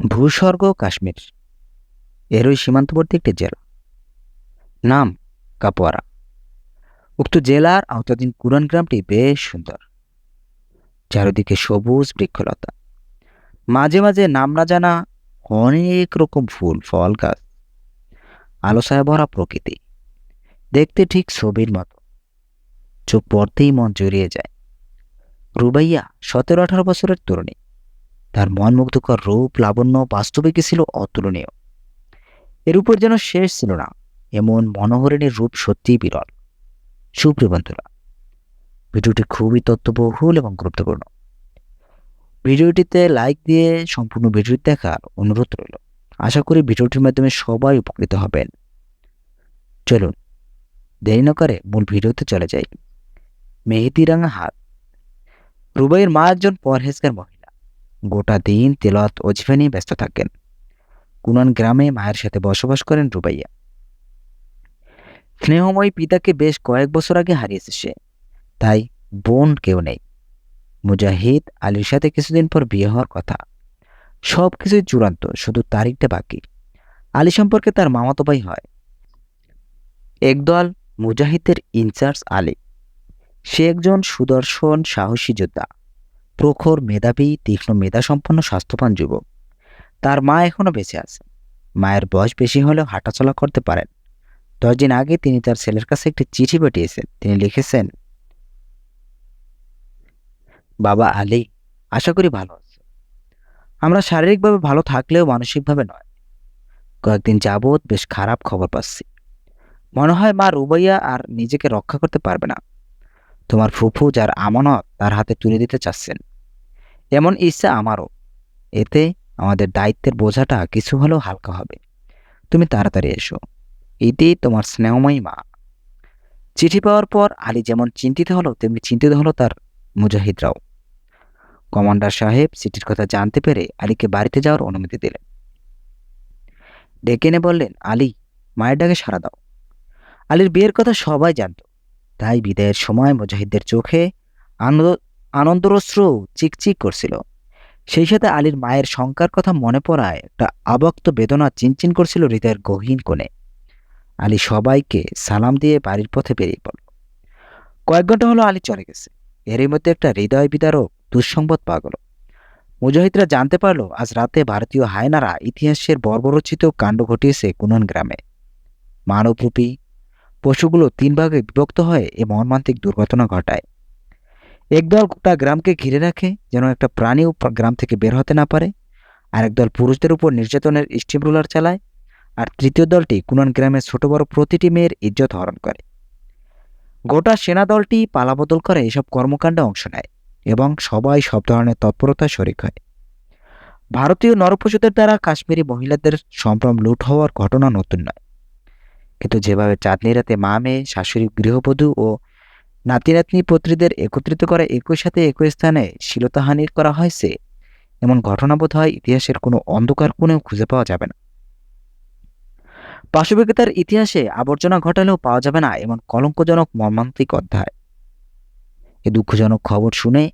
ভূস্বর্গ কাশ্মীর। এরই সীমান্তবর্তী একটি জেলা। নাম কাপোয়ারা। উক্ত জেলার আওতাধীন কুরান গ্রামটি বেশ সুন্দর। চারিদিকে সবুজ বৃক্ষলতা। মাঝে মাঝে নাম না জানা অনেক রকম ফুল, ফল, গাছ। আলোসায় ভরা প্রকৃতি। দেখতে ঠিক ছবির মতো। চোখ পড়তেই মন জড়িয়ে যায়। রুবাইয়া সতেরো আঠারো বছরের তরুণী। তার মনমুগ্ধকর রূপ লাবণ্য বাস্তবিকই ছিল অতুলনীয়। এর উপর যেন শেষ ছিল না, এমন মনোহরিণীর রূপ সত্যিই বিরল। সুপ্রিয় বন্ধুরা, ভিডিওটি খুবই তথ্যবহুল এবং গুরুত্বপূর্ণ। ভিডিওটিতে লাইক দিয়ে সম্পূর্ণ ভিডিওটি দেখার অনুরোধ রইল। আশা করি ভিডিওটির মাধ্যমে সবাই উপকৃত হবেন। চলুন, দেরি না করে মূল ভিডিওতে চলে যাই। মেহেদিরাঙা হাত রুবাইয়ের মা একজন পরহেজগার মহিলা। গোটা দিন তেলত অজিফা নিয়ে ব্যস্ত থাকেন। কুনান গ্রামে মায়ের সাথে বসবাস করেন রুবাইয়া। স্নেহময়ী পিতাকে বেশ কয়েক বছর আগে হারিয়েছে সে। তাই বোন কেউ নেই। মুজাহিদ আলীর সাথে কিছুদিন পর বিয়ে হওয়ার কথা। সব কিছুই চূড়ান্ত, শুধু তারিখটা বাকি। আলী সম্পর্কে তার মামাতো ভাই হয়। একদল মুজাহিদের ইনচার্জ আলী। সে একজন সুদর্শন, সাহসী যোদ্ধা। প্রখর মেধাবী, তীক্ষ্ণ মেধাসম্পন্ন, স্বাস্থ্যবান যুবক। তার মা এখনও বেঁচে আছে। মায়ের বয়স বেশি হলেও হাঁটাচলা করতে পারেন। দশ দিন আগে তিনি তার ছেলের কাছে একটি চিঠি পাঠিয়েছেন। তিনি লিখেছেন, বাবা আলী, আশা করি ভালো আছে। আমরা শারীরিকভাবে ভালো থাকলেও মানসিকভাবে নয়। কয়েকদিন যাবৎ বেশ খারাপ খবর পাচ্ছি। মনে হয় মা রুবাইয়া আর নিজেকে রক্ষা করতে পারবে না। তোমার ফুফু যার আমানত তার হাতে তুলে দিতে চাচ্ছেন। এমন ইচ্ছা আমারও। এতে আমাদের দায়িত্বের বোঝাটা কিছু হলেও হালকা হবে। তুমি তাড়াতাড়ি এসো। এতেই তোমার স্নেহময়ী মা। চিঠি পাওয়ার পর আলী যেমন চিন্তিত হলো, তেমনি চিন্তিত হলো তার মুজাহিদরাও। কমান্ডার সাহেব চিঠির কথা জানতে পেরে আলীকে বাড়িতে যাওয়ার অনুমতি দিলেন। ডেকে এনে বললেন, আলী, মায়ের ডাকে সাড়া দাও। আলীর বিয়ের কথা সবাই জানত। তাই বিদায়ের সময় মুজাহিদদের চোখে আনন্দ, আনন্দরশ্র চিকচিক করছিল। সেই সাথে আলীর মায়ের শঙ্কার কথা মনে পড়ায় একটা আবক্ত বেদনা চিনচিন করছিল হৃদয়ের গহীন কোণে। আলী সবাইকে সালাম দিয়ে বাড়ির পথে বেরিয়ে পড়ল। কয়েক ঘণ্টা হলো আলী চলে গেছে। এরই মধ্যে একটা হৃদয় বিদারক দুঃসংবাদ পাওয়া গেল। মুজাহিদরা জানতে পারল, আজ রাতে ভারতীয় হায়নারা ইতিহাসের বর্বরচিত কাণ্ড ঘটিয়েছে কুনন গ্রামে। মানবরূপী পশুগুলো তিন ভাগে বিভক্ত হয়ে এ মর্মান্তিক দুর্ঘটনা ঘটায়। একদল গোটা গ্রামকে ঘিরে রাখে, যেন একটা প্রাণীও গ্রাম থেকে বের হতে না পারে। আর একদল পুরুষদের উপর নির্যাতনের স্টিম রোলার চালায়। আর তৃতীয় দলটি কুনন গ্রামের ছোট বড় প্রতিটি মেয়ের ইজ্জত হরণ করে। গোটা সেনা দলটি পালাবদল করে এসব কর্মকাণ্ডে অংশ নেয় এবং সবাই সব ধরনের তৎপরতায় শরিক হয়। ভারতীয় নরপশুদের দ্বারা কাশ্মীরি মহিলাদের সম্ভ্রম লুট হওয়ার ঘটনা নতুন নয়। কিন্তু যেভাবে চাঁদনি রাতে মা, মেয়ে, শাশুড়ি, গৃহবধূ ও নাতি নাতনি পত্রীদের একত্রিত করে একই সাথে একই স্থানে শিলতাহানির করা হয়েছে এমন ঘটনা বোধ হয় ইতিহাসের কোনো অন্ধকার কোণেও খুঁজে পাওয়া যাবে না। পাশবিকতার ইতিহাসে আবর্জনা ঘটালেও পাওয়া যাবে না এমন কলঙ্কজনক মর্মান্তিক অধ্যায়। এ দুঃখজনক খবর শুনে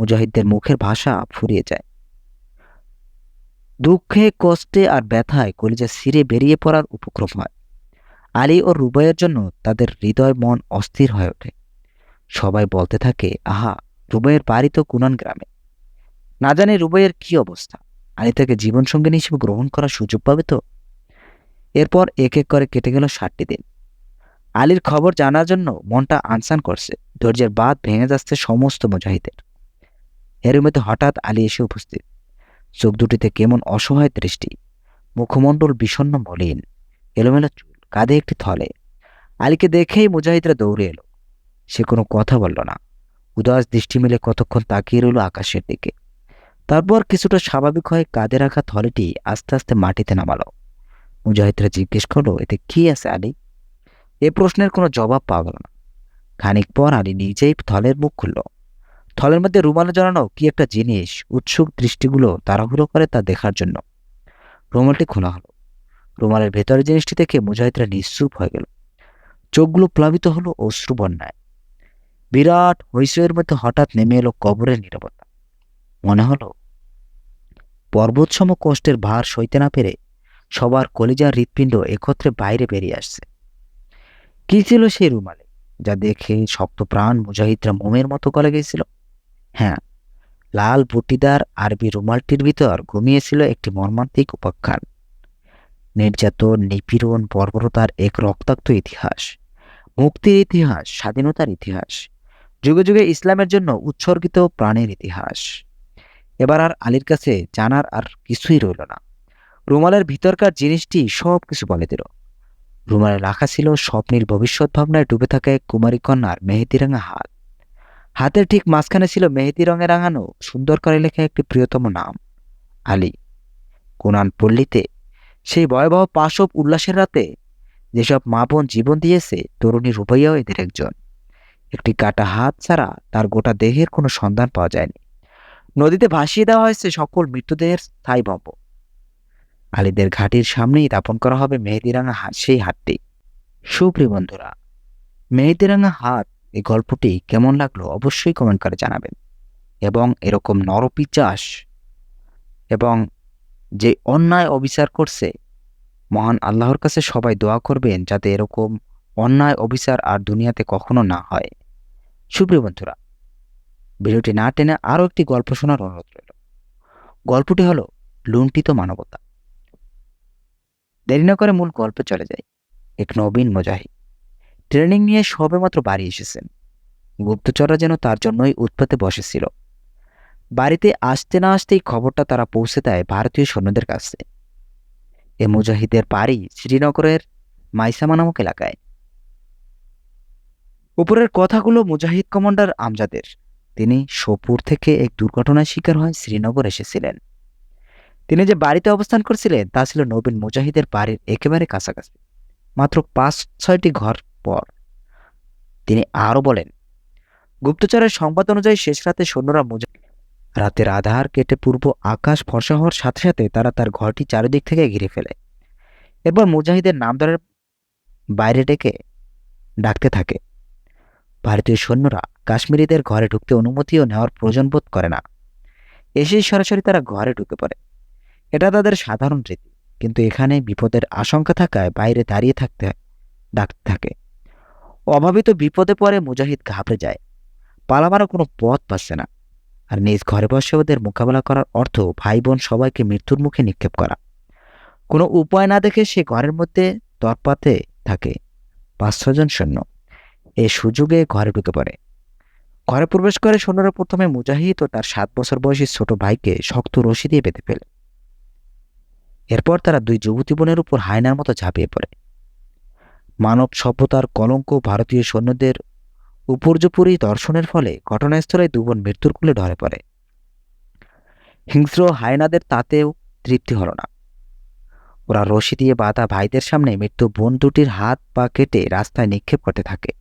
মুজাহিদদের মুখের ভাষা ফুরিয়ে যায়। দুঃখে, কষ্টে আর ব্যথায় কলিজা সিরে বেরিয়ে পড়ার উপক্রম হয়। আলী ও রুবাইয়ের জন্য তাদের হৃদয় মন অস্থির হয়ে ওঠে। সবাই বলতে থাকে, আহা, রুবাইয়ের বাড়ি তো কুনান গ্রামে। না জানি রুবাইয়ের কি অবস্থা। আলী তাকে জীবনসঙ্গিনী হিসেবে গ্রহণ করার সুযোগ পাবে তো? এরপর এক এক করে কেটে গেল ষাটটি দিন। আলীর খবর জানার জন্য মনটা আনসান করছে। ধৈর্যের বাদ ভেঙে যাচ্ছে সমস্ত মুজাহিদের। এর মধ্যে হঠাৎ আলী এসে উপস্থিত। চোখ দুটিতে কেমন অসহায় দৃষ্টি। মুখমণ্ডল বিষণ্ণ মলিন। এলোমেলো চুল। কাঁধে একটি থলে। আলীকে দেখেই মুজাহিদরা দৌড়ে এলো। সে কোনো কথা বলল না। উদাস দৃষ্টি মিলে কতক্ষণ তাকিয়ে রইল আকাশের দিকে। তারপর কিছুটা স্বাভাবিক হয়ে কাঁধে রাখা থলেটি আস্তে আস্তে মাটিতে নামালো। মুজাহিদরা জিজ্ঞেস করল, এতে কি আছে আলী? এ প্রশ্নের কোনো জবাব পাওয়া গেল না। খানিক পর আলী নিজেই থলের মুখ খুলল। থলের মধ্যে রুমালে জড়ানো কি একটা জিনিস উৎসুক দৃষ্টিগুলো তাড়াহুড়ো করে তা দেখার জন্য। রুমালটি খোলা হলো। রুমালের ভেতরের জিনিসটি দেখে মুজাহিদরা নিশ্চুপ হয়ে গেল। চোখগুলো প্লাবিত হলো অশ্রু বন্যায়। বিরাট হৈসয়ের মধ্যে হঠাৎ নেমে এলো কবরের নিরাপত্তা মনে হলো, পর্বতসম কষ্টের ভার সইতে না পেরে সবার কলিজার হৃৎপিণ্ড একত্রে বাইরে বেরিয়ে আসছে। কি ছিল সেই রুমালে, যা দেখে শক্ত প্রাণ মুজাহিদরা মোমের মতো গলে গেছিল? হ্যাঁ লাল বুটিদার আরবি রুমালটির ভিতর ঘুমিয়েছিল একটি মর্মান্তিক উপাখ্যান। নির্যাতন, নিপীড়ন, বর্বরতার এক রক্তাক্ত ইতিহাস। মুক্তির ইতিহাস, স্বাধীনতার ইতিহাস। যুগে যুগে ইসলামের জন্য উৎসর্গিত প্রাণের ইতিহাস। এবার আর আলীর কাছে জানার আর কিছুই রইল না। রুমালের ভিতরকার জিনিসটি সব কিছু বলে দিল। রুমালে রাখা ছিল স্বপ্নের ভবিষ্যৎ ভাবনায় ডুবে থাকা কুমারী কন্যার মেহেদিরাঙা হাত। হাতের ঠিক মাঝখানে ছিল মেহেদি রঙে রাঙানো সুন্দর করে লেখা একটি প্রিয়তম নাম, আলী। কোনান পল্লীতে সেই ভয়াবহ পাশব উল্লাসের রাতে যেসব মা বোন জীবন দিয়েছে, তরুণী রূপাইয়াও এদের একজন। একটি কাটা হাত ছাড়া তার গোটা দেহের কোনো সন্ধান পাওয়া যায়নি। নদীতে ভাসিয়ে দেওয়া হয়েছে সকল মৃতদেহের স্থায়ী ভব আলীদের ঘাটির সামনেই দাপন করা হবে মেহেদিরাঙা হাত, সেই হাতটি। সুপ্রিয় বন্ধুরা, মেহেদিরাঙা হাত, এই গল্পটি কেমন লাগল অবশ্যই কমেন্ট করে জানাবেন। এবং এরকম নরপিচাস এবং যে অন্যায় অবিচার করছে, মহান আল্লাহর কাছে সবাই দোয়া করবেন যাতে এরকম অন্যায় অবিচার আর দুনিয়াতে কখনো না হয়। সুপ্রিয় বন্ধুরা, ভিডিওটি না টেনে আরও একটি গল্প শোনার অনুরোধ রইল। গল্পটি হলো লুণ্ঠিত মানবতা। দেরি না করে মূল গল্পে চলে যায় এক নবীন মুজাহিদ ট্রেনিং নিয়ে সবেমাত্র বাড়ি এসেছেন। গুপ্তচররা যেন তার জন্যই উৎপাতে বসেছিল। বাড়িতে আসতে না আসতেই খবরটা তারা পৌঁছে দেয় ভারতীয় সৈন্যদের কাছে। এ মুজাহিদের বাড়ি শ্রীনগরের মাইসামা নামক এলাকায়। উপরের কথাগুলো মুজাহিদ কমান্ডার আমজাদের। তিনি সোপুর থেকে এক দুর্ঘটনার শিকার হয়ে শ্রীনগর এসেছিলেন। তিনি যে বাড়িতে অবস্থান করছিলেন, তা ছিল নবীন মুজাহিদের বাড়ির একেবারে কাছাকাছি, মাত্র পাঁচ, ছয়টি ঘর পর। তিনি আরও বলেন, গুপ্তচরের সংবাদ অনুযায়ী শেষ রাতে সৈন্যরা মুজা রাতের আধার কেটে পূর্ব আকাশ ফর্সা হওয়ার সাথে সাথে তারা তার ঘরটি চারিদিক থেকে ঘিরে ফেলে। এরপর মুজাহিদের নাম ধরে বাইরে ডেকে ডাকতে থাকে। ভারতীয় সৈন্যরা কাশ্মীরিদের ঘরে ঢুকতে অনুমতিও নেওয়ার প্রয়োজন বোধ করে না। এসেই সরাসরি তারা ঘরে ঢুকে পড়ে। এটা তাদের সাধারণ রীতি, কিন্তু এখানে বিপদের আশঙ্কা থাকায় বাইরে দাঁড়িয়ে থাকতে ডাকতে থাকে। অভাবিত বিপদে পড়ে মুজাহিদ ঘাবড়ে যায়। পালাবারও কোনো পথ পাচ্ছে না। আর নিজ ঘরে বসে ওদের মোকাবেলা করার অর্থ ভাই বোন সবাইকে মৃত্যুর মুখে নিক্ষেপ করা। কোনো উপায় না দেখে সে ঘরের মধ্যে তৎপাতে থাকে। পাঁচ ছজন সৈন্য এ সুযোগে ঘরে ঢুকে পড়ে। ঘরে প্রবেশ করে সৈন্যরা প্রথমে মুজাহিদ ও তার সাত বছর বয়সী ছোট ভাইকে শক্ত রশি দিয়ে বেঁধে ফেলে। এরপর তারা দুই যুবতী বোনের উপর হায়নার মতো ঝাঁপিয়ে পড়ে। মানব সভ্যতার কলঙ্ক ভারতীয় সৈন্যদের উপর্যুপুরি দর্শনের ফলে ঘটনাস্থলে দুবোন মৃত্যুর কুলে ঢলে পড়ে। হিংস্র হায়নাদের তাতেও তৃপ্তি হল না। ওরা রশি দিয়ে বাঁধা ভাইদের সামনে মৃত্যু বোন দুটির হাত পা কেটে রাস্তায় নিক্ষেপ করতে থাকে।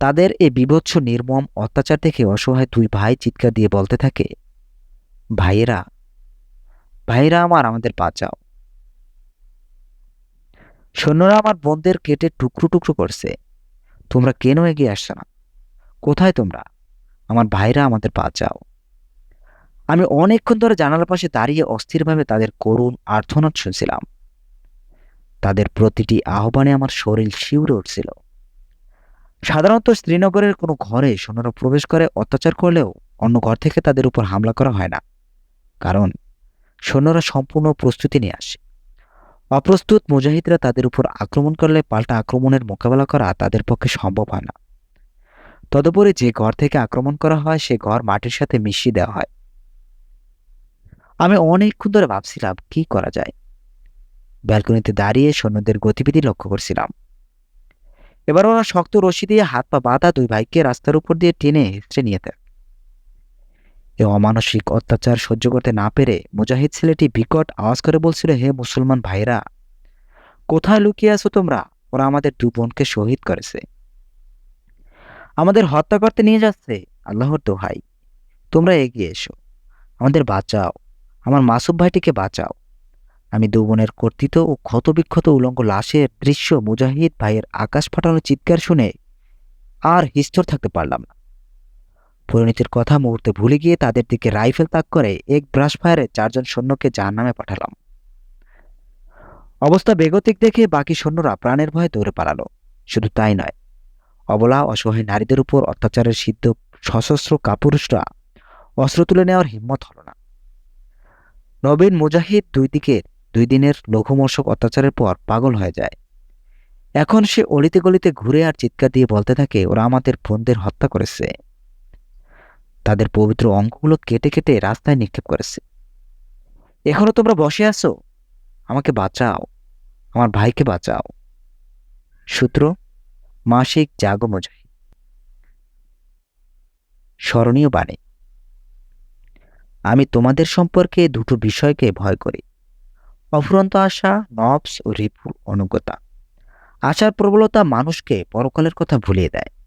তাদের এই বিভৎস, নির্মম অত্যাচার দেখে অসহায় দুই ভাই চিৎকার দিয়ে বলতে থাকে, ভাইয়েরা ভাইয়েরা আমার, আমাদের বাঁচাও। সৈন্যরা আমার বোনদের কেটে টুকরো টুকরো করছে। তোমরা কেন এগিয়ে আসছো না? কোথায় তোমরা? আমার ভাইরা আমাদের বাঁচাও আমি অনেকক্ষণ ধরে জানালার পাশে দাঁড়িয়ে অস্থিরভাবে তাদের করুণ আর্থনাদ শুনছিলাম। তাদের প্রতিটি আহ্বানে আমার শরীর শিউরে উঠছিল। সাধারণত শ্রীনগরের কোনো ঘরে সৈন্যরা প্রবেশ করে অত্যাচার করলেও অন্য ঘর থেকে তাদের উপর হামলা করা হয় না। কারণ সৈন্যরা সম্পূর্ণ প্রস্তুতি নিয়ে আসে। অপ্রস্তুত মুজাহিদরা তাদের উপর আক্রমণ করলে পাল্টা আক্রমণের মোকাবেলা করা তাদের পক্ষে সম্ভব হয় না। তদুপরি যে ঘর থেকে আক্রমণ করা হয়, সে ঘর মাটির সাথে মিশিয়ে দেওয়া হয়। আমি অনেকক্ষণ ধরে ভাবছিলাম, কি করা যায়? ব্যালকনিতে দাঁড়িয়ে সৈন্যদের গতিবিধি লক্ষ্য করছিলাম। এবার ওরা শক্ত রশি দিয়ে হাত পা বাঁধা দুই ভাইকে রাস্তার উপর দিয়ে টেনে হেঁচড়ে নিয়ে থাকে এ অমানসিক অত্যাচার সহ্য করতে না পেরে মুজাহিদ ছেলেটি বিকট আওয়াজ করে বলছিল, হে মুসলমান ভাইরা কোথায় লুকিয়ে আছো তোমরা? ওরা আমাদের দু বোনকে শহীদ করেছে। আমাদের হত্যা করতে নিয়ে যাচ্ছে। আল্লাহর দোহাই। তোমরা এগিয়ে এসো। আমাদের বাঁচাও। আমার মাসুব ভাইটিকে বাঁচাও। আমি দু বোনের কর্তৃত ও ক্ষতবিক্ষত উলঙ্গ লাশের দৃশ্য মুজাহিদ ভাইয়ের আকাশ ফাটানো চিৎকার শুনে আর হিস্তর থাকতে পারলাম না। পরিণতির কথা মুহূর্তে ভুলে গিয়ে তাদের দিকে রাইফেল তাক করে এক ব্রাশ ফায়ারে চারজন সৈন্যকে যার নামে পাঠালাম। অবস্থা বেগতিক দেখে বাকি সৈন্যরা প্রাণের ভয়ে দৌড়ে পালালো। শুধু তাই নয়, অবলা, অসহায় নারীদের উপর অত্যাচারের সিদ্ধ সশস্ত্র কাপুরুষরা অস্ত্র তুলে নেওয়ার হিম্মত হল না। নবীন মুজাহিদ দুই দিকে দুই দিনের লঘুমর্ষক অত্যাচারের পর পাগল হয়ে যায়। এখন সে অলিতে গলিতে ঘুরে আর চিৎকার দিয়ে বলতে থাকে, ওরা আমাদের বোনদের হত্যা করেছে। তাদের পবিত্র অঙ্কগুলো কেটে কেটে রাস্তায় নিক্ষেপ করেছে। এখনও তোমরা বসে আছো? আমাকে বাঁচাও। আমার ভাইকে বাঁচাও। সূত্র মাসিক জাগো মুজাহিদ। স্মরণীয় বাণী। আমি তোমাদের সম্পর্কে দুটো বিষয়কে ভয় করি। অফুরন্ত আশা নবস ও রিপুর অনুগতা। আশার প্রবলতা মানুষকে পরকালের কথা ভুলিয়ে দেয়।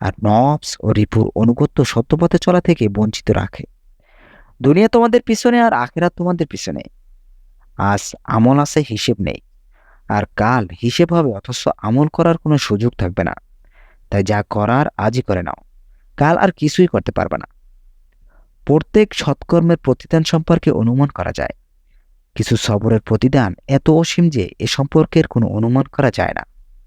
আর নবস ও রিপুর অনুগত্য সত্যপথে চলা থেকে বঞ্চিত রাখে। দুনিয়া তোমাদের পিছনে আর আখেরাত তোমাদের পিছনে। আজ আমল আছে, হিসেব নেই। আর কাল হিসেব হবে, অথচ আমল করার কোনো সুযোগ থাকবে না। তাই যা করার আজই করে নাও। কাল আর কিছুই করতে পারবে না। প্রত্যেক সৎকর্মের প্রতিদান সম্পর্কে অনুমান করা যায়। কিছু সবরের প্রতিদান এত অসীম যে এ সম্পর্কের কোনো অনুমান করা যায় না।